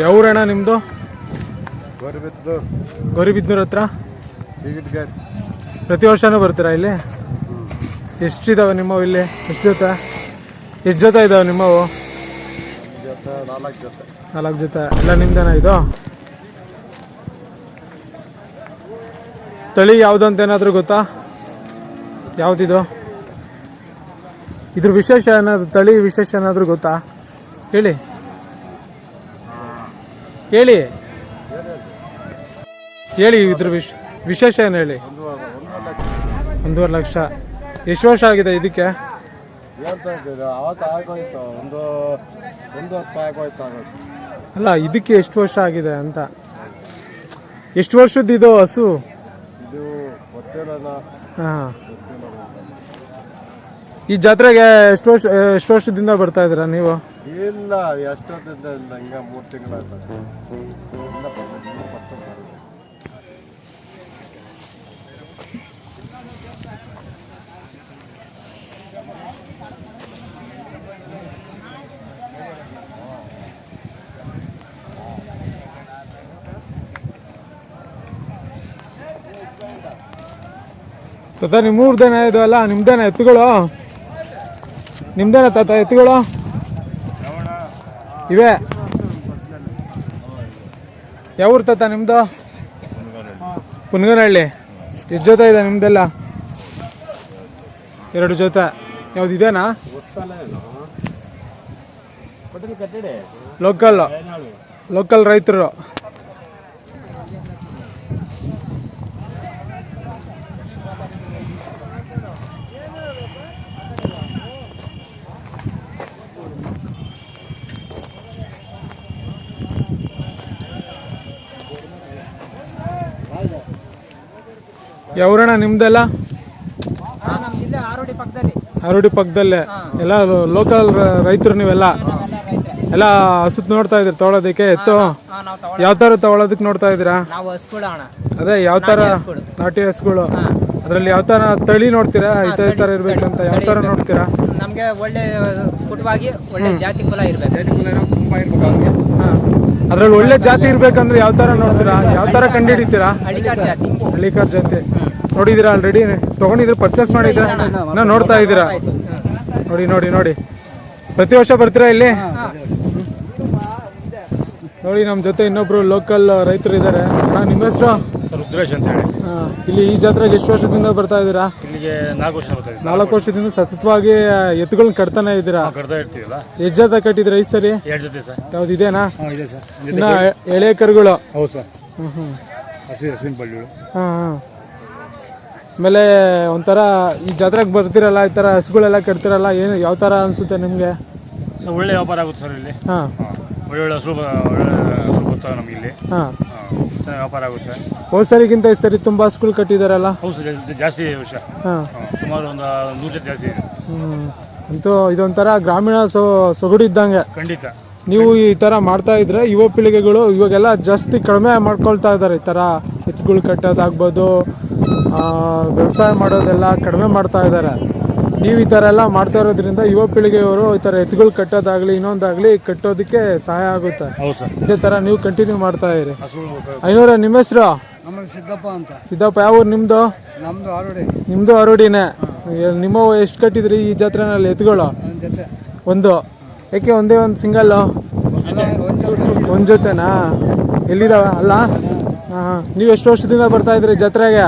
ಯಾವೂರಣ್ಣ ನಿಮ್ಮದು ಗೌರಿಬಿದ್ದು. ಗೌರಿಬಿದ್ನೂರ್ ಹತ್ರ? ಟಿಕೆಟ್ ಗಾಡಿ ಪ್ರತಿ ವರ್ಷನೂ ಬರ್ತೀರಾ ಇಲ್ಲಿ? ಎಷ್ಟಿದಾವೆ ನಿಮ್ಮವು ಇಲ್ಲಿ? ಎಷ್ಟು ಜೊತೆ? ಎಷ್ಟು ಜೊತೆ ಇದಾವೆ ನಿಮ್ಮವು? ಜೊತೆ ನಾಲ್ಕು ಜೊತೆ. ನಾಲ್ಕು ಜೊತೆ. ಎಲ್ಲ ನಿಮ್ದೇನಾ ಇದು? ತಳಿ ಯಾವುದು ಅಂತ ಏನಾದರೂ ಗೊತ್ತಾ? ಯಾವುದಿದು? ಇದ್ರ ವಿಶೇಷ ಏನಾದರೂ ತಳಿ ವಿಶೇಷ ಏನಾದರೂ ಗೊತ್ತಾ? ಹೇಳಿ. ಹೇಳಿ. ಹೇಳಿ ಇದ್ರ ವಿಶ್, ವಿಶೇಷ ಏನು ಹೇಳಿ? ಒಂದೂವರೆ ಲಕ್ಷ. ಎಷ್ಟು ವರ್ಷ ಆಗಿದೆ ಇದಕ್ಕೆ? ಅಲ್ಲ, ಇದಕ್ಕೆ ಎಷ್ಟು ವರ್ಷ ಆಗಿದೆ ಅಂತ. ಎಷ್ಟು ವರ್ಷದ್ದು ಇದು ಹಸು? ಹಾಂ. ಈ ಜಾತ್ರೆಗೆ ಎಷ್ಟು ವರ್ಷ ಎಷ್ಟು ವರ್ಷದಿಂದ ಬರ್ತಾ ಇದ್ದೀರಾ ನೀವು? ಇಲ್ಲ ಎಷ್ಟೊತ್ತಿಂದ ಇಲ್ಲ ಹಿಂಗೆ ಮೂರು ತಿಂಗಳಾಯ್ತು. ತಾತ ನಿಮ್ಮೂರ್ದೇನ ಇದು ಅಲ್ಲ ನಿಮ್ದೇನ ಎತ್ತುಗಳು? ನಿಮ್ದೇನ ತಾತ, ಎತ್ತುಗಳು? ಇವೆ. ಯಾವೂರು ತಾತ ನಿಮ್ದು? ಪುನ್ಗನಹಳ್ಳಿ. ಎಷ್ಟು ಜೊತೆ ಇದೆ ನಿಮ್ದೆಲ್ಲ? ಎರಡು ಜೊತೆ. ಯಾವ್ದು, ಇದೇನಾ? ಲೋಕಲ್ ಲೋಕಲ್ ರೈತರು. ಯಾವ್ರಣ ನಿಮ್ದೆಲ್ಲ? ಆರೋಡಿ ಪಕ್ಕದಲ್ಲಿ. ಅರಡಿ ಪಕ್ಕದಲ್ಲೇ. ಎಲ್ಲ ಲೋಕಲ್ ರೈತರು ನೀವೆಲ್ಲ? ಎಲ್ಲ ಹಸುತ್ ನೋಡ್ತಾ ಇದ್ರಿ ತಗೊಳೋದಕ್ಕೆ ಎತ್ತು? ಯಾವ ತರ ತಗೊಳೋದಕ್ಕೆ ನೋಡ್ತಾ ಇದ್ದೀರಾ? ಅದೇ ಯಾವ ತರ? ನಾಟಿ ಹಸುಗಳು. ಅದ್ರಲ್ಲಿ ಯಾವ ತರ ತಳಿ ನೋಡ್ತೀರಾ? ಇದೇ ತರ ಇರ್ಬೇಕಂತ ಯಾವ ತರ ನೋಡ್ತೀರಾ? ನಮ್ಗೆ ಒಳ್ಳೆ ಕುಟುಂಬವಾಗಿ ಒಳ್ಳೆ ಜಾತಿ ಕುಲ ಇರ್ಬೇಕು. ಅದ್ರಲ್ಲಿ ಒಳ್ಳೆ ಜಾತಿ ಇರ್ಬೇಕಂದ್ರೆ ಯಾವ ತರ ನೋಡ್ತೀರಾ? ಯಾವ ತರ ಕಂಡುಹಿಡಿತೀರಾ ಹಳ್ಳಿಕಾರ್ ಜಾತಿ. ಹಳ್ಳಿಕಾರ್ ಜಾತಿ. ನೋಡಿದಿರಾ ಆಲ್ರೆಡಿ ತಗೊಂಡಿದ್ರು ಪರ್ಚೇಸ್ ಮಾಡಿದ್ರ? ನಾ ನೋಡ್ತಾ ಇದ್ದೀರಾ? ನೋಡಿ ನೋಡಿ ನೋಡಿ. ಪ್ರತಿ ವರ್ಷ ಬರ್ತೀರಾ ಇಲ್ಲಿ? ನೋಡಿ ನಮ್ಮ ಜೊತೆ ಇನ್ನೊಬ್ರು ಲೋಕಲ್ ರೈತರು ಇದ್ದಾರೆ ಅಣ್ಣ ನಿಮ್ಮ ಹೆಸರು? ರುದ್ರೇಶ್ ಅಂತ ಹೇಳಿ. ಇಲ್ಲಿ ಈ ಜಾತ್ರೆಗೆ ಎಷ್ಟು ವರ್ಷದಿಂದ ಬರ್ತಾ ಇದ್ದೀರಾ? ಇಲ್ಲಿಗೆ ನಾಲ್ಕು ವರ್ಷ ಬರ್ತಾ ನಾಲ್ಕು ವರ್ಷದಿಂದ ಸತತವಾಗಿ ಎತ್ತುಗಳನ್ನ ಕಟ್ತಾನೆ ಇದ್ದೀರಾ? ಕಟ್ತಾ ಇರ್ತೀವಲ್ಲ? ಎಷ್ಟು ಜೊತೆ ಕಟ್ಟಿದ್ರೆ ಐದು ಸರಿ? ಎರಡು ಜೊತೆ ಸರ್. ಯಾವ್ದು ಇದೇನಾ? ಇದೆ ಸರ್. ಇನ್ನ ಎಳೆ ಕರುಗಳು. ಹೌದು ಸರ್. ಹ್ಞೂ ಹ್ಞೂ ಹಸಿ ಹಸಿನ ಬಳ್ಳಿಗಳು. ಹಾಂ ಹಾಂ. ಆಮೇಲೆ ಒಂಥರ ಈ ಜಾತ್ರೆಗೆ ಬರ್ತಿರಲ್ಲ ಈ ಥರ ಹಸುಗಳೆಲ್ಲ ಕಟ್ತಿರಲ್ಲ ಏನು ಯಾವ ಥರ ಅನಿಸುತ್ತೆ ನಿಮಗೆ? ಒಳ್ಳೆ ವ್ಯಾಪಾರ ಆಗುತ್ತೆ ಸರ್ ಇಲ್ಲಿ. ಹಾಂ. ಒಳ್ಳೊಳ್ಳೆ ಒಳ್ಳೆ ಒಳ್ಳೆ ಹಸು ಬ- ಒಳ್ಳೆ ಹಸು ಬರ್ತಾವೆ ನಮಗೆ ಇಲ್ಲಿ. ಹಾಂ. ಹಾಂ ಚೆನ್ನಾಗಿ ವ್ಯಾಪಾರ ಆಗುತ್ತೆ. ಹೋದ ಸರಿಗಿಂತ ಈ ಸರಿ ತುಂಬ ಹಸುಗಳು ಕಟ್ಟಿದಾರಲ್ಲ? ಹೌದು ಸರ್ ಜಾ- ಜಾಸ್ತಿ ವರ್ಷ. ಹಾಂ. ಸುಮಾರು ಒಂದು ನೂರು ಜೊತೆ ಜಾಸ್ತಿ ಇದೆ. ಹ್ಮ್. ಅಂತೂ ಇದೊಂಥರ ಗ್ರಾಮೀಣ ಸೊ ಸೊಗಡು ಇದ್ದಂಗೆ. ಖಂಡಿತ. ನೀವು ಈ ಥರ ಮಾಡ್ತಾ ಇದ್ರೆ ಯುವ ಪೀಳಿಗೆಗಳು ಇವಾಗೆಲ್ಲ ಜಾಸ್ತಿ ಕಡಿಮೆ ಮಾಡ್ಕೊಳ್ತಾ ಇದ್ದಾರೆ ಈ ಥರ ಎತ್ತುಗಳು ಕಟ್ಟೋದಾಗ್ಬೋದು ವ್ಯವಸಾಯ ಮಾಡೋದೆಲ್ಲ ಕಡಿಮೆ ಮಾಡ್ತಾ ಇದ್ದಾರೆ. ನೀವು ಈ ಥರ ಎಲ್ಲ ಮಾಡ್ತಾ ಇರೋದ್ರಿಂದ ಯುವ ಪೀಳಿಗೆಯವರು ಈ ಥರ ಎತ್ತುಗಳು ಕಟ್ಟೋದಾಗಲಿ ಇನ್ನೊಂದಾಗಲಿ ಕಟ್ಟೋದಕ್ಕೆ ಸಹಾಯ ಆಗುತ್ತೆ. ಹೌದು ಸರ್. ಇದೇ ಥರ ನೀವು ಕಂಟಿನ್ಯೂ ಮಾಡ್ತಾ ಇರಿ. ಐನೂರ ನಿಮ್ಮ ಹೆಸರು? ಸಿದ್ದಪ್ಪ ಅಂತ. ಸಿದ್ದಪ್ಪ ಯಾವ ಊರು ನಿಮ್ಮದು ನಮ್ದು ಆರೋಡಿ. ನಿಮ್ಮದು ಅರುಡಿನೇ ನಿಮ್ಮ ಎಷ್ಟು ಕಟ್ಟಿದ್ರಿ ಈ ಜಾತ್ರೆನಲ್ಲಿ ಎತ್ತುಗಳು ಒಂದು. ಯಾಕೆ ಒಂದೇ ಒಂದು ಸಿಂಗಲ್ಲು ಒಂದು ಜೊತೆನಾ? ಎಲ್ಲಿದಾವ? ಅಲ್ಲ? ಹಾಂ. ನೀವು ಎಷ್ಟು ವರ್ಷದಿಂದ ಬರ್ತಾ ಇದ್ರಿ ಜಾತ್ರೆಗೆ?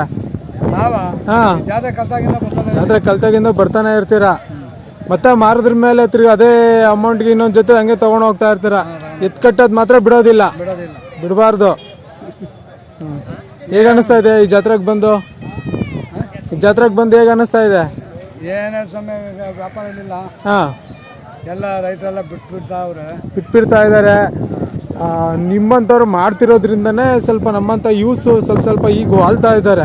ಜಾತ್ರೆ ಕಲ್ತಾಗಿಂದ ಬರ್ತಾನೆ ಜಾತ್ರೆ ಕಲ್ತಾಗಿಂದ ಬರ್ತಾನೆ ಇರ್ತೀರಾ? ಮತ್ತೆ ಮಾರಿದ್ರ ಮೇಲೆ ತಿರ್ಗಿ ಅದೇ ಅಮೌಂಟ್ಗೆ ಇನ್ನೊಂದು ಜೊತೆ ಹಂಗೆ ತಗೊಂಡ್ ಹೋಗ್ತಾ ಇರ್ತೀರಾ? ಎತ್ ಕಟ್ಟೋದು ಮಾತ್ರ ಬಿಡೋದಿಲ್ಲ. ಬಿಡಬಾರ್ದು. ಹೇಗ ಅನಿಸ್ತಾ ಇದೆ ಈ ಜಾತ್ರೆಗೆ ಬಂದು? ಈ ಜಾತ್ರೆಗೆ ಬಂದು ಹೇಗ ಅನಿಸ್ತಾ ಇದೆ? ಏನೇ ಸಮಯ ವ್ಯಾಪಾರ ಇಲ್ಲ ಹಾಂ. ಎಲ್ಲ ರೈತರೆಲ್ಲ ಬಿಟ್ಟು ಬಿಡ್ತಾ ಅವ್ರೆ. ಬಿಟ್ಬಿಡ್ತಾ ಇದ್ದಾರೆ ನಿಮ್ಮಂಥವ್ರು ಮಾಡ್ತಿರೋದ್ರಿಂದನೇ ಸ್ವಲ್ಪ ನಮ್ಮಂಥ ಯೂಸ್ ಸ್ವಲ್ಪ ಸ್ವಲ್ಪ ಈಗ ವಾಲ್ತಾ ಇದ್ದಾರೆ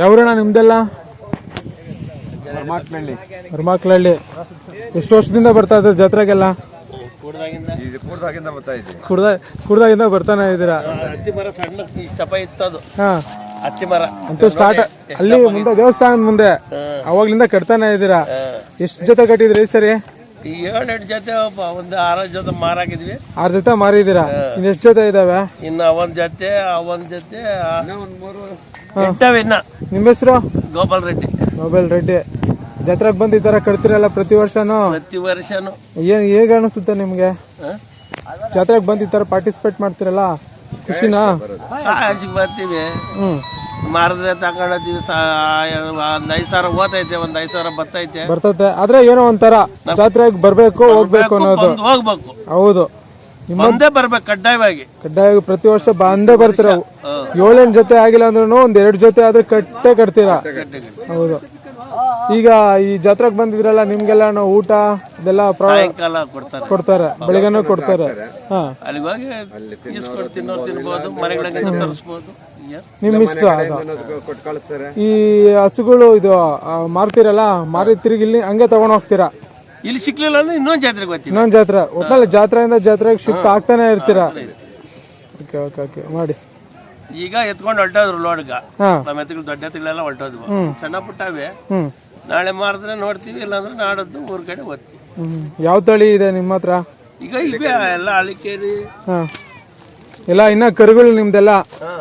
ಯಾವ್ರಣ ನಿಮ್ದೆಲ್ಲ? ಹರ್ಮಾಕ್ಲಹಳ್ಳಿ ಎಷ್ಟು ವರ್ಷದಿಂದ ಬರ್ತಾ ಇದ್ದಾರೆ ಜಾತ್ರೆಗೆಲ್ಲ? ಇದು ಕೂಡ್ದಾಗಿಂದ ಬರ್ತಾ ಇದ್ದೀವಿ. ಕುಡ್ದ ಕುಡ್ದಾಗಿಂದ ಬರ್ತಾನೆ ಇದ್ದೀರಾ? ಅಂತೂ ಸ್ಟಾರ್ಟ್ ಅಲ್ಲಿ ಮುಂದೆ ದೇವಸ್ಥಾನದ ಮುಂದೆ. ಅವಾಗ್ಲಿಂದ ಕಟ್ತಾನೆ ಇದ್ದೀರಾ? ಎಷ್ಟು ಜೊತೆ ಕಟ್ಟಿದ್ರಿ ಸರಿ? ಈ ಏಳೆಂಟು ಜೊತೆ ಒಬ್ಬ ಒಂದು ಆರು ಜೊತೆ ಮಾರಾಕಿದ್ವಿ. ಆರ್ ಜೊತೆ ಮಾರಿದ್ದೀರಾ? ಇನ್ನು ಎಷ್ಟು ಜೊತೆ ಇದಾವೆ? ಇನ್ನು ಒಂದ್ ಜೊತೆ ಆ ಒಂದ್ ಜೊತೆ ಎಂಟವೆ ಇನ್ನ. ನಿಮ್ಮ ಹೆಸರು? ಗೋಪಾಲ್ ರೆಡ್ಡಿ. ಮೊಬೈಲ್ ರೆಡ್ಡಿ. ಜಾತ್ರೆಗೆ ಬಂದು ಈ ತರ ಕಟ್ತಿರಲ್ಲ ಪ್ರತಿ ವರ್ಷನೂ? ಪ್ರತಿ ವರ್ಷನು. ಏನ್ ಹೇಗೆ ಅನಿಸುತ್ತೆ ನಿಮ್ಗೆ? ಜಾತ್ರೆಗೆ ಬಂದು ಈ ತರ ಪಾರ್ಟಿಸಿಪೇಟ್ ಮಾಡ್ತಿರಲ್ಲ? ಖುಷಿನಾ? ಬರ್ತೀವಿ ಹ್ಮ್. ಮಾರಿದ್ರೆ ತಗೊಂಡೋಗ್ತೀವಿ ಒಂದ್ ಐದ್ ಸಾವಿರ ಓತೈತೆ ಒಂದ್ ಐದ್ ಸಾವಿರ ಬರ್ತೈತೆ. ಬರ್ತತೆ. ಆದ್ರೆ ಏನೋ ಒಂಥರ ಜಾತ್ರೆಗೆ ಬರ್ಬೇಕು ಹೋಗ್ಬೇಕು ಅನ್ನೋದು. ಬಂದ್ ಹೋಗ್ಬೇಕು. ಹೌದು. ಮುಂದೆ ಬಂದೇ ಬರ್ಬೇಕು ಕಡ್ಡಾಯವಾಗಿ. ಕಡ್ಡಾಯವಾಗಿ ಪ್ರತಿ ವರ್ಷ ಬಂದೇ ಬರ್ತೀರ. ಏಳೇನ್ ಜೊತೆ ಆಗಿಲ್ಲ ಅಂದ್ರೂ ಒಂದ್ ಎರಡ್ ಜೊತೆ ಆದ್ರೆ ಕಟ್ಟೆ ಕಟ್ತೀರಾ. ಹೌದು. ಈಗ ಈ ಜಾತ್ರೆಗೆ ಬಂದಿದ್ರಲ್ಲ ನಿಮ್ಗೆಲ್ಲ ನಾವು ಊಟ ಇದೆಲ್ಲ ಸಾಯಂಕಾಲ ಕೊಡ್ತಾರೆ. ಕೊಡ್ತಾರೆ ಬೆಳಿಗ್ಗೆನೂ ಕೊಡ್ತಾರೆ. ಹಾ. ಅಲ್ಲಿಗೆ ಹೋಗಿ ಈಸ್ಕೊಟ್ಟು ತಿನ್ನೋರು ತಿನ್ಬೋದು ಮನೆಗಳಿಗೆ ತರಿಸ್ಬೋದು. ಏನ್? ನಿಮ್ ಇಷ್ಟ ಅದು. ಕೊಟ್ಟು ಕಳಿಸ್ತಾರೆ ಈ ಹಸುಗಳು ಇದು ಆ, ಮಾರ್ತೀರಲ್ಲ ಮಾರಿ ತಿರುಗಿ ಇಲ್ಲಿ ಹಂಗೆ ತಗೊಂಡ್ ಹೋಗ್ತೀರಾ? ಇಲ್ಲಿ ಸಿಕ್ಲಿಲ್ಲ ಅಂದ್ರೆ ಇನ್ನೊಂದ್ ಜಾತ್ರೆಗೆ ಇನ್ನೊಂದ್ ಜಾತ್ರೆ ಒಟ್ನಲ್ಲಿ ಜಾತ್ರೆಯಿಂದ ಜಾತ್ರೆಗೆ ಶಿಫ್ಟ್ ಆಗ್ತಾನೆ ಇರ್ತೀರಾ? ಓಕೆ ಓಕೆ ಓಕೆ ಮಾಡಿ. ಈಗ ಎತ್ಕೊಂಡು ಹೊರಟೋದ್ರು ಲೋಡ್ಗ ನಮ್ಮ ಎತ್ತುಗಳು ದೊಡ್ಡ ಎತ್ತುಗಳೆಲ್ಲ ಹೊರಟೋದ್ವು ಸಣ್ಣ ಪುಟ್ಟವೆ. ನಾಳೆ ಮಾರಿದ್ರೆ ನೋಡ್ತೀವಿ ಇಲ್ಲಾಂದ್ರೆ ನಾಡದ್ದು ಊರ್ ಕಡೆ ಓದ್ತೀವಿ. ಯಾವ ತಳಿ ಇದೆ ನಿಮ್ಮ ಹತ್ರ? ಈಗ ಇವೆ ಎಲ್ಲ ಅಳಿಕೇರಿ ಎಲ್ಲ ಇನ್ನ ಕರುಗಳು ನಿಮ್ದೆಲ್ಲ? ಅದ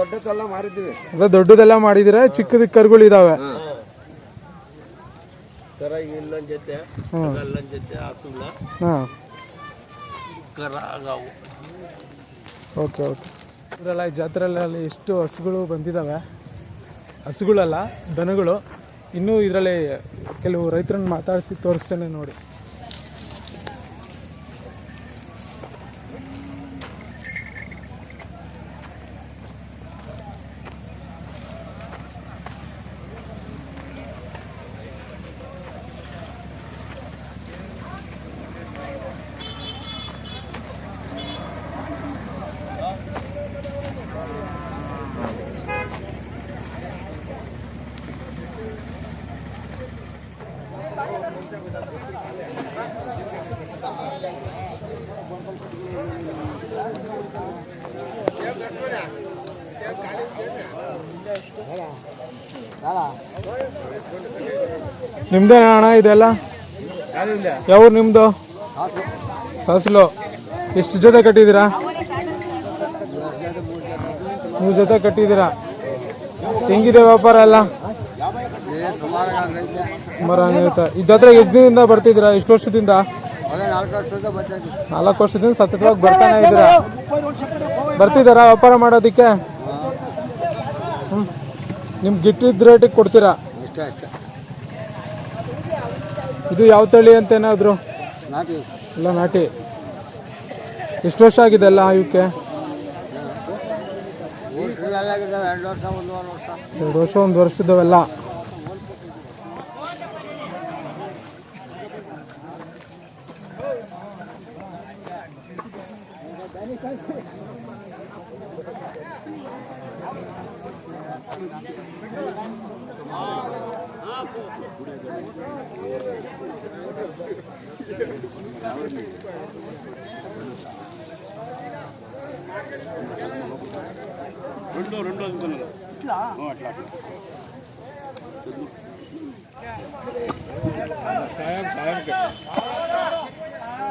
ದೊಡ್ಡದೆಲ್ಲ ಮಾರಿದ್ದೀವಿ. ಅದೇ ದೊಡ್ಡದೆಲ್ಲ ಮಾಡಿದಿರ? ಚಿಕ್ಕದ ಕರುಗಳು ಇದಾವೆ? ಕರ ಇಲ್ಲೊಂದ್ ಜೊತೆ ಅಲ್ಲೊಂದ್ ಜೊತೆ ಹಸುಗಳ. ಕರ ಆಗವು. Okay okay. ಇದರಲ್ಲ ಈ ಜಾತ್ರೆಯಲ್ಲಿ ಎಷ್ಟು ಹಸುಗಳು ಬಂದಿದ್ದಾವೆ ಹಸುಗಳಲ್ಲ ದನಗಳು. ಇನ್ನೂ ಇದರಲ್ಲಿ ಕೆಲವು ರೈತರನ್ನ ಮಾತಾಡಿಸಿ ತೋರಿಸ್ತೇನೆ ನೋಡಿ. ನಿಮ್ದೇ ಅಣ್ಣ, ಇದೆಲ್ಲ? ಯಾವ ನಿಮ್ದು? ಸಾಸಲು. ಎಷ್ಟು ಜೊತೆ ಕಟ್ಟಿದ್ದೀರಾ? ನೀವು ಜೊತೆ ಕಟ್ಟಿದ್ದೀರಾ? ಹೆಂಗಿದೆ ವ್ಯಾಪಾರ ಎಲ್ಲ? ಹಂಗೈತೆ ಈ ಜಾತ್ರೆಗೆ ಎಷ್ಟು ದಿನದಿಂದ ಬರ್ತಿದ್ದೀರಾ? ಎಷ್ಟು ವರ್ಷದಿಂದ? ನಾಲ್ಕು ವರ್ಷದಿಂದ ಸತತವಾಗಿ ಬರ್ತಾನೆ ಇದ್ದೀರಾ? ಬರ್ತಿದ್ದಾರಾ ವ್ಯಾಪಾರ ಮಾಡೋದಕ್ಕೆ? ನಿಮ್ಗೆ ಗಿಟ್ಟಿದ ರೇಟಿಗೆ ಕೊಡ್ತೀರಾ? ಇದು ಯಾವ ತಳಿ ಅಂತ ಏನಾದ್ರು? ಎಲ್ಲ ನಾಟಿ. ಎಷ್ಟು ವರ್ಷ ಆಗಿದೆ ಎಲ್ಲ ಇವಕ್ಕೆ ಎರಡು ವರ್ಷ ಒಂದು ವರ್ಷದವೆಲ್ಲ.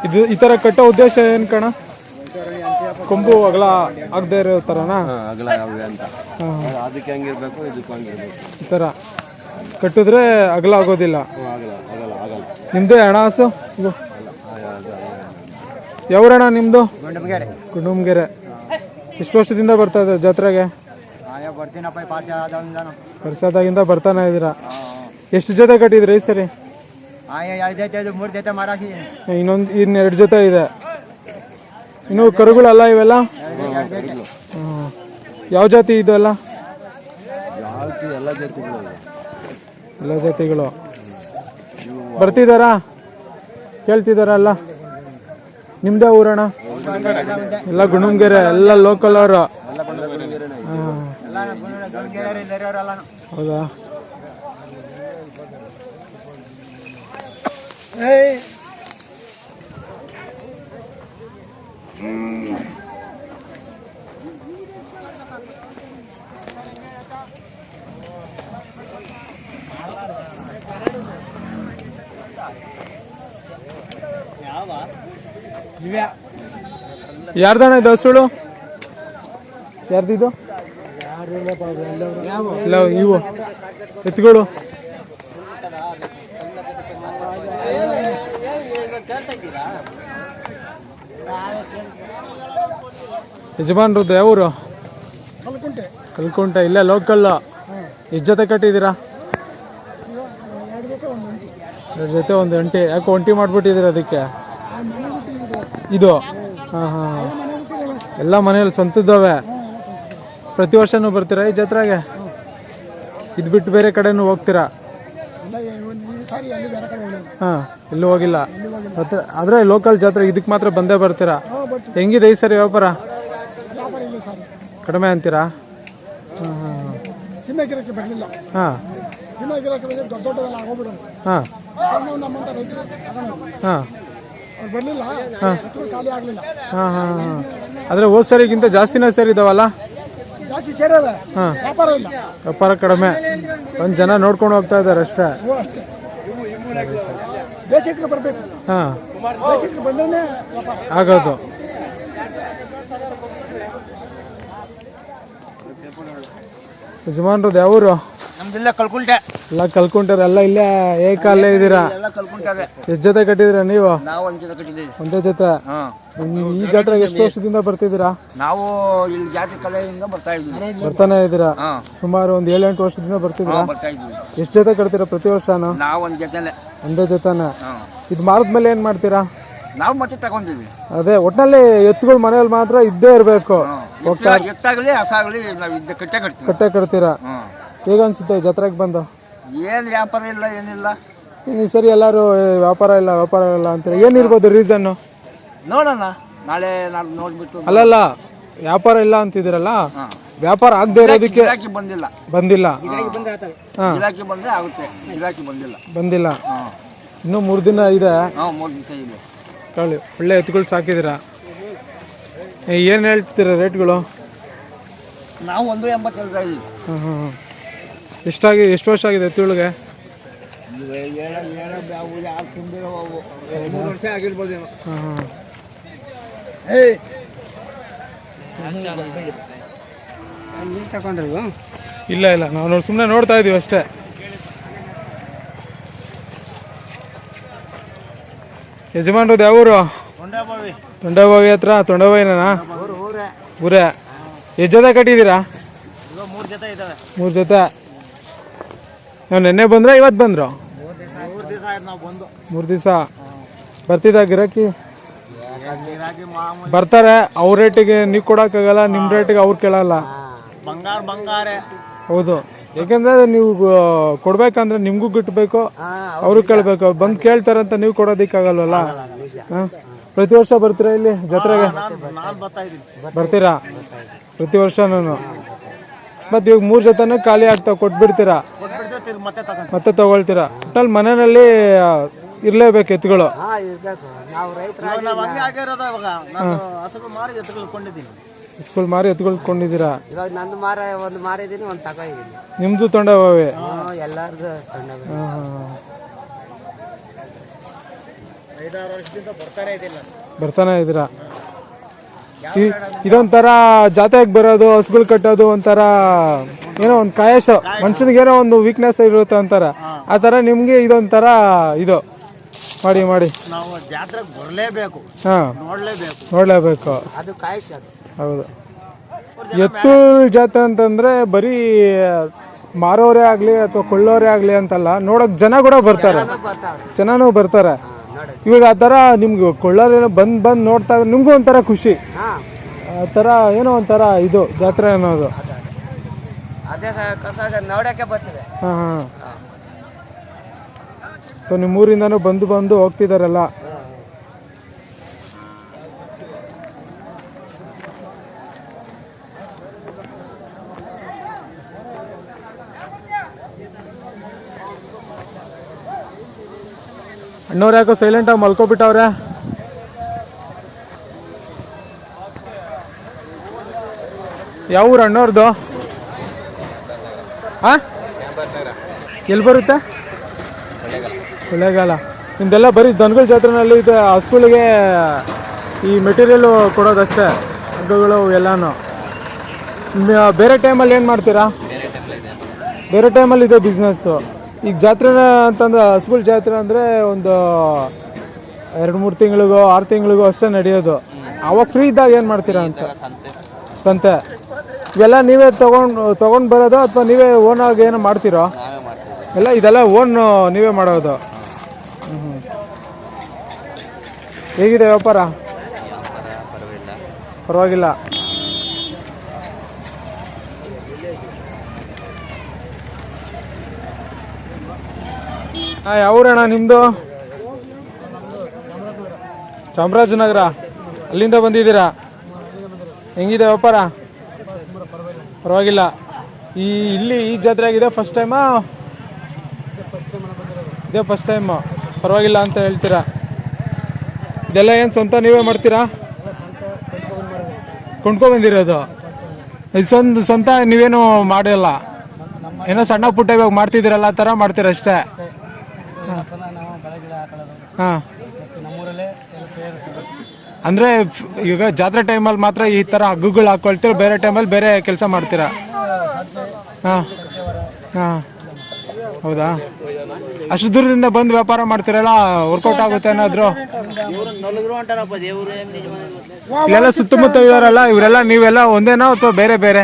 ಇದು ಈ ತರ ಕಟ್ಟೋ ಉದ್ದೇಶ ಏನ್ ಕಣ? ಕೊಂಬು ಅಗಲ ಆಗದೆ ಇರೋ ಥರನಾ ಅಗಲ ಅಂತ. ಅದಕ್ಕೆ ಹಂಗಿರ್ಬೇಕು ಇದಕ್ಕೂ ಹಂಗಿರ್ಬೇಕು. ಈ ತರ. ಕಟ್ಟಿದ್ರೆ ಅಗಲ ಆಗೋದಿಲ್ಲ. ನಿಮ್ದು ಆಗಲ್ಲ ಆಗಲ್ಲ ನಿಮ್ದೇ ಹಣ ಹಸು ಇದು ಯಾವ್ರಣ ನಿಮ್ದು? ಕುಟುಂಬಗೆರೆ ಎಷ್ಟು ವರ್ಷದಿಂದ ಬರ್ತಾ ಇದೆ ಜಾತ್ರೆಗೆ? ವರ್ಷದಾಗಿಂದ ಬರ್ತಾನೆ ಇದ್ದೀರಾ? ಎಷ್ಟು ಜೊತೆ ಕಟ್ಟಿದ್ರಿ ಈ ಸರಿ? ಮೂರ್ ಜೊತೆ ಮಾರಾಕಿ ಇನ್ನೊಂದು ಇನ್ನು ಎರಡು ಜೊತೆ ಇದೆ. ಇನ್ನು ಕರುಗಳಲ್ಲ ಇವೆಲ್ಲ? ಹ್ಮ್. ಯಾವ ಜಾತಿ ಇದು ಎಲ್ಲ? ಜಾತಿ ಎಲ್ಲ ಜಾತಿಗಳು ಎಲ್ಲ ಜಾತಿಗಳು. ಬರ್ತಿದ್ದಾರಾ ಕೇಳ್ತಿದಾರಲ್ಲ ನಿಮ್ದೇ ಊರಣ ಎಲ್ಲ ಗುಣಂಗೆರೆ ಎಲ್ಲ ಲೋಕಲ್ ಅವರು. ಹೌದಾ? ಯಾರ್ದಣ್ಣ ಇದು ಹಸುಳು? ಯಾರ್ದಿದು? ಇಲ್ಲ ಇವು. ಎತ್ಗಳು ಯಜಮಾನ್ರದ್ದು ಯಾವೂರು? ಕಲ್ಕುಂಟೆ. ಇಲ್ಲೇ ಲೋಕಲ್ ಎಷ್ಟು ಜೊತೆ ಕಟ್ಟಿದ್ದೀರಾ? ಜೊತೆ ಒಂದು ಒಂಟಿ. ಯಾಕೆ ಒಂಟಿ ಮಾಡ್ಬಿಟ್ಟಿದ್ದೀರಾ ಅದಕ್ಕೆ? ಇದು? ಹಾಂ ಹಾಂ ಎಲ್ಲ ಮನೆಯಲ್ಲಿ ಸ್ವಂತದ್ದವೆ ಪ್ರತಿ ವರ್ಷನೂ ಬರ್ತೀರಾ ಈ ಜಾತ್ರೆಗೆ? ಇದು ಬಿಟ್ಟು ಬೇರೆ ಕಡೆನೂ ಹೋಗ್ತೀರಾ? ಹಾಂ ಎಲ್ಲೂ ಹೋಗಿಲ್ಲ. ಮತ್ತೆ ಆದರೆ ಲೋಕಲ್ ಜಾತ್ರೆ ಇದಕ್ಕೆ ಮಾತ್ರ ಬಂದೇ ಬರ್ತೀರಾ? ಹೆಂಗಿದೆ ಈ ಸರಿ ವ್ಯಾಪಾರ? ಕಡಿಮೆ ಅಂತೀರಾ? ಹಾಂ ಹಾಂ. ಹಾಂ. ಹಾಂ. ಬರಲಿಲ್ಲ. ಖಾಲಿ ಆಗಲಿಲ್ಲ. ಹಾಂ ಹಾಂ ಹಾಂ. ಆದರೆ ಹೋದ್ ಸರಿಗಿಂತ ಜಾಸ್ತಿನೇ ಸೇರಿದಾವಲ್ಲ? ಜಾಸ್ತಿ ಹಾಂ. ವ್ಯಾಪಾರ ಇಲ್ಲ. ವ್ಯಾಪಾರ ಕಡಿಮೆ. ಒಂದು ಜನ ನೋಡ್ಕೊಂಡು ಹೋಗ್ತಾ ಇದ್ದಾರೆ ಅಷ್ಟೇ. ಹೋ ಅಷ್ಟೇ. ಬೇಸಿಗೆ ಬರಬೇಕು. ಹಾಂ. ಬೇಸಿಗೆ ಬಂದ್ರೆ ವ್ಯಾಪಾರ. ಆಗೋದು. ಯಜಮಾನ್ರದ್ದು ಯಾವೂರು? ನಮ್ದೆಲ್ಲ ಕಳ್ಕೊಂಡೆ ಎಲ್ಲ ಕಲ್ಕೊಂಟಾರೆ ಎಲ್ಲ ಇಲ್ಲೇ ಏಕ ಅಲ್ಲೇ ಇದ್ದೀರಾ? ಎಲ್ಲ ಎಷ್ಟು ಜೊತೆ ಕಟ್ಟಿದಿರ ನೀವು? ನಾವು ಒಂದು ಜೊತೆ ಕಟ್ಟಿದ್ದೀವಿ. ಒಂದೇ ಜೊತೆ? ಹಾಂ. ನೀವು ಈ ಜಾತ್ರೆಗೆ ಎಷ್ಟು ವರ್ಷದಿಂದ ಬರ್ತಿದ್ದೀರಾ? ನಾವು ಇಲ್ಲಿ ಜಾತಿ ಕಲೆಯಿಂದ ಬರ್ತಾ ಇದ್ದೀವಿ. ಬರ್ತಾನೆ ಇದ್ದೀರಾ? ಹಾಂ. ಸುಮಾರು ಒಂದ್ ಏಳೆಂಟು ವರ್ಷದಿಂದ ಬರ್ತಿದ್ದೀರಾ? ಎಷ್ಟ್ ಬರ್ತಾ ಇದ್ದೀವಿ. ಎಷ್ಟು ಜೊತೆ ಕಟ್ತೀರಾ ಪ್ರತಿ ವರ್ಷನೂ? ನಾವು ಒಂದು ಜೊತೆಲೆ ಒಂದೇ ಜೊತೆನ? ಹಾ. ಇದು ಮಾರಿದ್ಮೇಲೆ ಏನು ಮಾಡ್ತೀರಾ? ನಾವು ಮತ್ತೆ ತಗೊಂಡಿದ್ವಿ ಅದೇ ಒಟ್ನಲ್ಲಿ ಎತ್ತುಗಳು ಮನೆಯಲ್ಲಿ ಮಾತ್ರ ಇದ್ದೇ ಇರಬೇಕು. ಹಾಂ. ಎತ್ತಾಗಲಿ ಹಸಾಗಲಿ ನಾವು ಇದ್ದ ಕಟ್ಟೆ ಕಟ್ತೀವಿ. ಕಟ್ಟೆ ಕಟ್ತೀರಾ? ಹೇಗೆ ಅನ್ಸುತ್ತೆ ಈ ಜಾತ್ರೆಗೆ ಬಂದು? ಏನು ವ್ಯಾಪಾರ ಇಲ್ಲ ಏನಿಲ್ಲ. ಈ ಸರಿ ಎಲ್ಲರೂ ಏ, ವ್ಯಾಪಾರ ಇಲ್ಲ ವ್ಯಾಪಾರ ಇಲ್ಲ ಅಂತಾರೆ ಏನಿರ್ಬೋದು ರೀಸನ್ನು ನೋಡೋಣ. ನಾಳೆ ನಾನು ನೋಡ್ಬಿಟ್ಟು ಅಲ್ಲಲ್ಲ ವ್ಯಾಪಾರ ಇಲ್ಲ ಅಂತಿದ್ದೀರಲ್ಲ? ವ್ಯಾಪಾರ ಆಗದೆ ಇರೋದಕ್ಕೆ ಗಿರಾಕಿ ಬಂದಿಲ್ಲ. ಬಂದಿಲ್ಲ. ಹಾಂ. ಗಿರಾಕಿ ಬಂದರೆ ಆಗುತ್ತೆ. ಗಿರಾಕಿ ಬಂದಿಲ್ಲ. ಬಂದಿಲ್ಲ. ಇನ್ನೂ ಮೂರು ದಿನ ಇದೆ. ಹಾಂ ಮೂರು ದಿವಸ ಇದೆ. ಕಳಿ. ಒಳ್ಳೆ ಎತ್ತುಗಳು ಸಾಕಿದ್ದೀರಾ? ಏನು ಹೇಳ್ತೀರಾ ರೇಟ್ಗಳು? ನಾವು ಒಂದು ಎಂಬತ್ತು ಹೇಳ್ತಾ ಇದ್ದೀವಿ. ಹಾಂ ಹಾಂ ಎಷ್ಟಾಗಿ ಎಷ್ಟು ವರ್ಷ ಆಗಿದೆ ತಿಳುಗೆ ಇಲ್ಲ ಇಲ್ಲ. ನಾವು ಸುಮ್ಮನೆ ನೋಡ್ತಾ ಇದೀವಿ ಅಷ್ಟೇ. ಯಜಮಾನ್ರದ್ದು ಯಾವೂರು ತೊಂಡಬಾವಿ ಹತ್ರ ತೊಂಡಬಾವಿನ ಊರೇ ಎಷ್ಟು ಜೊತೆ ಕಟ್ಟಿದ್ದೀರಾ ಮೂರು ಜೊತೆ ಇದ್ದಾವೆ ಮೂರು ಜೊತೆ. ನಾವು ನಿನ್ನೆ ಬಂದ್ರೆ ಇವತ್ತು ಬಂದ್ರು? ಮೂರು ದಿವಸ. ಬರ್ತಿದ್ದ ಗಿರಾಕಿ? ಬರ್ತಾರೆ ಅವ್ರ ರೇಟಿಗೆ ನೀವು ಕೊಡೋಕ್ಕಾಗಲ್ಲ ನಿಮ್ಮ ರೇಟಿಗೆ ಅವ್ರು ಕೇಳಲ್ಲ. ಬಂಗಾರ ಬಂಗಾರ. ಹೌದು. ಯಾಕಂದ್ರೆ ನೀವು ಕೊಡ್ಬೇಕಂದ್ರೆ ನಿಮ್ಗೂ ಗಿಟ್ಬೇಕು ಅವ್ರಿಗೆ ಕೇಳ್ಬೇಕು. ಅವ್ರು ಬಂದು ಕೇಳ್ತಾರಂತ ನೀವು ಕೊಡೋದಿಕ್ಕಾಗಲ್ವಲ್ಲ? ಹಾಂ? ಪ್ರತಿ ವರ್ಷ ಬರ್ತೀರಾ ಇಲ್ಲಿ ಜಾತ್ರೆಗೆ? ಬರ್ತೀರಾ? ಪ್ರತಿ ವರ್ಷ ನಾನು ಅಕಸ್ಮಾತ್ ಇವಾಗ ಮೂರು ಜೊತೆನೂ ಖಾಲಿ ಆಗ್ತಾವ ಕೊಟ್ಬಿಡ್ತೀರಾ? ಮತ್ತೆ ಮತ್ತೆ ತಗೊಳ್ತೀರಾ? ಒಟ್ಟಲ್ಲಿ ಮನೆಯಲ್ಲಿ ಇರಲೇಬೇಕು ಎತ್ತುಗಳು ಇವಾಗ ನಾವು ಹಂಗೆ ಆಗಿರೋದು ಇವಾಗ. ನಾನು ಹಸುಗಳು ಮಾರಿ ಎತ್ಕೊಳ್ಕೊಂಡಿದ್ದೀನಿ ಸ್ಕೂಲ್ ಮಾರಿ ಎತ್ಕೊಳ್ಕೊಂಡಿದ್ದೀರಾ ಇವಾಗ ನಂದು ಮಾರ ಒಂದು ಮಾರಿದ್ದೀನಿ ಒಂದು ತಗೊಂಡಿದ್ದೀನಿ ನಿಮ್ದು ತೊಂಡವೇ ಎಲ್ಲಾರ್ದು ತಗೊಂಡೋಗಿ ಐದಾರು ವರ್ಷದಿಂದ ಬರ್ತಾನೆ ಇದ್ದೀನಿ ಬರ್ತಾನೆ ಇದ್ದೀರಾ? ಇದೊಂಥರ ಜಾತ್ರೆಗೆ ಬರೋದು ಹಸುಗಳು ಕಟ್ಟೋದು ಒಂಥರ ಏನೋ ಒಂದು ಕಾಯಶ. ಮನುಷ್ಯನಿಗೆ ಏನೋ ಒಂದು ವೀಕ್ನೆಸ್ ಇರುತ್ತೆ ಅಂತಾರ. ಆ ಥರ ನಿಮಗೆ ಇದೊಂಥರ ಇದು. ಮಾಡಿ ಮಾಡಿ. ನಾವು ಜಾತ್ರೆಗೆ ಬರಲೇಬೇಕು. ಹಾಂ. ನೋಡಲೇಬೇಕು. ನೋಡಲೇಬೇಕು. ಅದು ಕಾಯಶ ಹೌದು. ಎತ್ತು ಜಾತ್ರೆ ಅಂತಂದ್ರೆ ಬರೀ ಮಾರೋರೇ ಆಗಲಿ ಅಥವಾ ಕೊಳ್ಳೋರೇ ಆಗಲಿ ಅಂತಲ್ಲ ನೋಡೋಕೆ ಜನ ಕೂಡ ಬರ್ತಾರೆ. ಜನನೂ ಬರ್ತಾರೆ. ಇವಾಗ ಆ ಥರ ನಿಮ್ಗೆ ಕೊಳ್ಳಾರ ಬಂದು ಬಂದು ನೋಡ್ತಾ ಇದ್ರೆ ನಿಮಗೂ ಒಂಥರ ಖುಷಿ. ಆ ಥರ ಏನೋ ಒಂಥರ ಇದು ಜಾತ್ರೆ ಅನ್ನೋದು. ಅದೇ ಸ- ಕಸ ನೋಡಕ್ಕೆ ಬರ್ತೀವಿ ಹಾಂ ಹಾಂ. ಸೊ ನಿಮ್ಮ ಊರಿಂದನೂ ಬಂದು ಬಂದು ಹೋಗ್ತಿದಾರಲ್ಲ. ಅಣ್ಣವ್ರು ಯಾಕೋ ಸೈಲೆಂಟಾಗಿ ಮಲ್ಕೊಬಿಟ್ಟವ್ರೆ? ಯಾವ ಊರು ಅಣ್ಣವ್ರದ್ದು ಹಾಂ ಎಲ್ಲಿ ಬರುತ್ತೆ? ಕೊಳ್ಳೇಗಾಲ ನಿಮ್ದೆಲ್ಲ ಬರೀ ದನಗಳ ಜಾತ್ರೆನಲ್ಲಿ ಇದು ಸ್ಕೂಲಿಗೆ ಈ ಮೆಟೀರಿಯಲ್ ಕೊಡೋದಷ್ಟೇ, ಹಗ್ಗಗಳು ಎಲ್ಲಾನು. ಬೇರೆ ಟೈಮಲ್ಲಿ ಏನು ಮಾಡ್ತೀರಾ? ಬೇರೆ ಟೈಮಲ್ಲಿ ಇದೆ ಬಿಸ್ನೆಸ್ಸು ಈಗ ಜಾತ್ರೆ ಅಂತಂದ್ರೆ, ಹಸುಗಳ ಜಾತ್ರೆ ಅಂದರೆ ಒಂದು ಎರಡು ಮೂರು ತಿಂಗಳಿಗೋ, ಆರು ತಿಂಗಳಿಗೋ ಅಷ್ಟೇ ನಡೆಯೋದು. ಅವಾಗ ಫ್ರೀ ಇದ್ದಾಗ ಏನು ಮಾಡ್ತೀರಾ ಅಂತ? ಸಂತೆ. ಇವೆಲ್ಲ ನೀವೇ ತೊಗೊಂಡು ತೊಗೊಂಡು ಬರೋದು ಅಥವಾ ನೀವೇ ಓನಾಗಿ ಏನೋ ಮಾಡ್ತೀರೋ? ಎಲ್ಲ ಇದೆಲ್ಲ ಓನ್ ನೀವೇ ಮಾಡೋದು. ಹೇಗಿದೆ ವ್ಯಾಪಾರ? ಪರವಾಗಿಲ್ಲ. ಹಾಂ ಯಾವೂರಣ್ಣ ನಿಮ್ಮದು ಚಾಮರಾಜನಗರ. ಅಲ್ಲಿಂದ ಬಂದಿದ್ದೀರಾ? ಹೆಂಗಿದೆ ವ್ಯಾಪಾರ? ಪರವಾಗಿಲ್ಲ. ಈ, ಇಲ್ಲಿ ಈ ಜಾತ್ರೆ ಆಗಿದೆ ಫಸ್ಟ್ ಟೈಮಾ ಇದೇ ಫಸ್ಟ್ ಟೈಮು ಪರವಾಗಿಲ್ಲ ಅಂತ ಹೇಳ್ತೀರಾ? ಇದೆಲ್ಲ ಏನು ಸ್ವಂತ ನೀವೇ ಮಾಡ್ತೀರಾ? ಕೊಂಡ್ಕೊಂಡ್ ಬಂದಿರೋದು. ಇದು ಸ್ವಂತ ಸ್ವಂತ ನೀವೇನು ಮಾಡಿಲ್ಲ. ಏನೋ ಸಣ್ಣ ಪುಟ್ಟ ಇವಾಗ ಮಾಡ್ತಿದ್ದೀರಲ್ಲ, ಆ ಥರ ಮಾಡ್ತೀರ ಅಷ್ಟೇ. ಹಾಂ. ಅಂದರೆ ಈಗ ಜಾತ್ರೆ ಟೈಮಲ್ಲಿ ಮಾತ್ರ ಈ ಥರ ಹಗ್ಗುಗಳು ಹಾಕೊಳ್ತೀರ? ಬೇರೆ ಟೈಮಲ್ಲಿ ಬೇರೆ ಕೆಲಸ ಮಾಡ್ತೀರಾ? ಹಾಂ. ಹಾಂ. ಹೌದಾ? ಅಷ್ಟು ದೂರದಿಂದ ಬಂದು ವ್ಯಾಪಾರ ಮಾಡ್ತೀರಲ್ಲ? ವರ್ಕೌಟ್ ಆಗುತ್ತೆ ಏನಾದ್ರು? ಇಲ್ಲೆಲ್ಲ ಸುತ್ತಮುತ್ತ ಇದಾರಲ್ಲ ಇವರೆಲ್ಲ ನೀವೆಲ್ಲ ಒಂದೇನಾ ಅಥವಾ ಬೇರೆ ಬೇರೆ?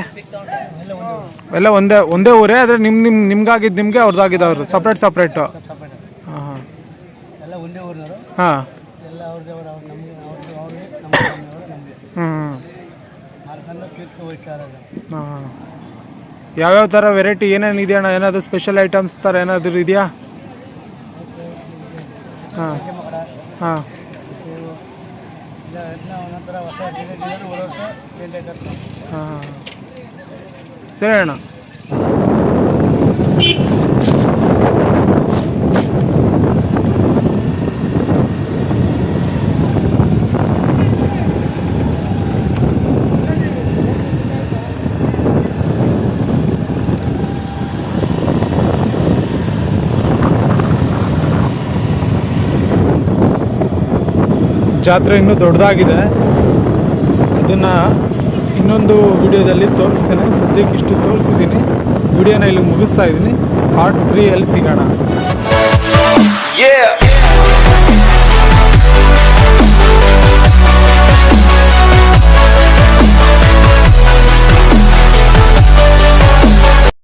ಎಲ್ಲ ಒಂದೇ ಒಂದೇ ಊರೇ? ಆದರೆ ನಿಮ್ಮ ನಿಮ್ಮ ನಿಮ್ಗಾಗಿದ್ದು ನಿಮಗೆ ಅವ್ರದ್ದಾಗಿದ್ದು ಸಪ್ರೇಟ್ ಸಪ್ರೇಟು ಹಾಂ ಎಲ್ಲ ಒಂದೇ ಊರಿನವರು. ಹಾಂ. ಎಲ್ಲ ಅವ್ರದ್ದು ಅವ್ರು ಅವ್ರು ನಮಗೆ ಅವ್ರದ್ದು ಅವ್ರಿಗೆ ನಮ್ಮ ಮನೆಯವರು ನಮಗೆ. ಹ್ಞೂ ಹಾಂ. ಯಾವ್ಯಾವ ಥರ ವೆರೈಟಿ ಏನೇನು ಇದೆಯಣ್ಣ ಏನಾದರೂ ಸ್ಪೆಷಲ್ ಐಟಮ್ಸ್ ಥರ ಏನಾದರೂ ಇದೆಯಾ? ಹಾಂ. ಒಂದೊಂಥರ ಹೊಸ ಹಾಂ. ಸರಿ ಅಣ್ಣ. ಜಾತ್ರೆ ಇನ್ನೂ ದೊಡ್ಡದಾಗಿದೆ. ಅದನ್ನು ಇನ್ನೊಂದು ವಿಡಿಯೋದಲ್ಲಿ ತೋರಿಸ್ತೇನೆ. ಸದ್ಯಕ್ಕೆ ಇಷ್ಟು ತೋರಿಸಿದ್ದೀನಿ. ವಿಡಿಯೋನ ಇಲ್ಲಿ ಮುಗಿಸ್ತಾ ಇದ್ದೀನಿ. ಪಾರ್ಟ್ ತ್ರೀಯಲ್ಲಿ ಸಿಗೋಣ.